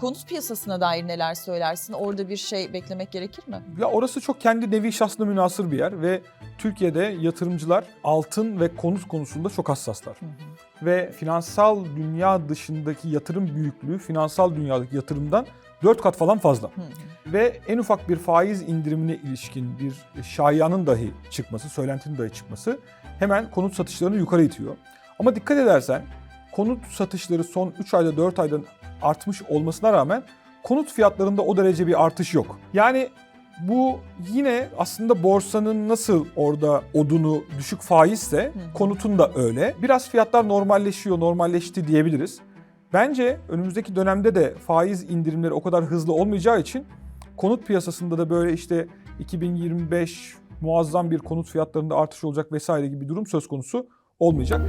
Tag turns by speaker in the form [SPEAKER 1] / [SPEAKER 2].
[SPEAKER 1] Konut piyasasına dair neler söylersin? Orada bir şey beklemek gerekir mi?
[SPEAKER 2] Ya orası çok kendi nevi şahsına münasır bir yer ve Türkiye'de yatırımcılar altın ve konut konusunda çok hassaslar. Ve finansal dünya dışındaki yatırım büyüklüğü finansal dünyadaki yatırımdan 4 kat falan fazla. Ve en ufak bir faiz indirimine ilişkin bir şayianın dahi çıkması, söylentinin dahi çıkması hemen konut satışlarını yukarı itiyor. Ama dikkat edersen konut satışları son 3 ayda 4 aydan artmış olmasına rağmen konut fiyatlarında o derece bir artış yok. Yani bu yine aslında borsanın nasıl orada odunu düşük faizse
[SPEAKER 1] hı.
[SPEAKER 2] konutun da öyle. Biraz fiyatlar normalleşiyor, normalleşti diyebiliriz. Bence önümüzdeki dönemde de faiz indirimleri o kadar hızlı olmayacağı için konut piyasasında da böyle işte 2025 muazzam bir konut fiyatlarında artış olacak vesaire gibi bir durum söz konusu olmayacak.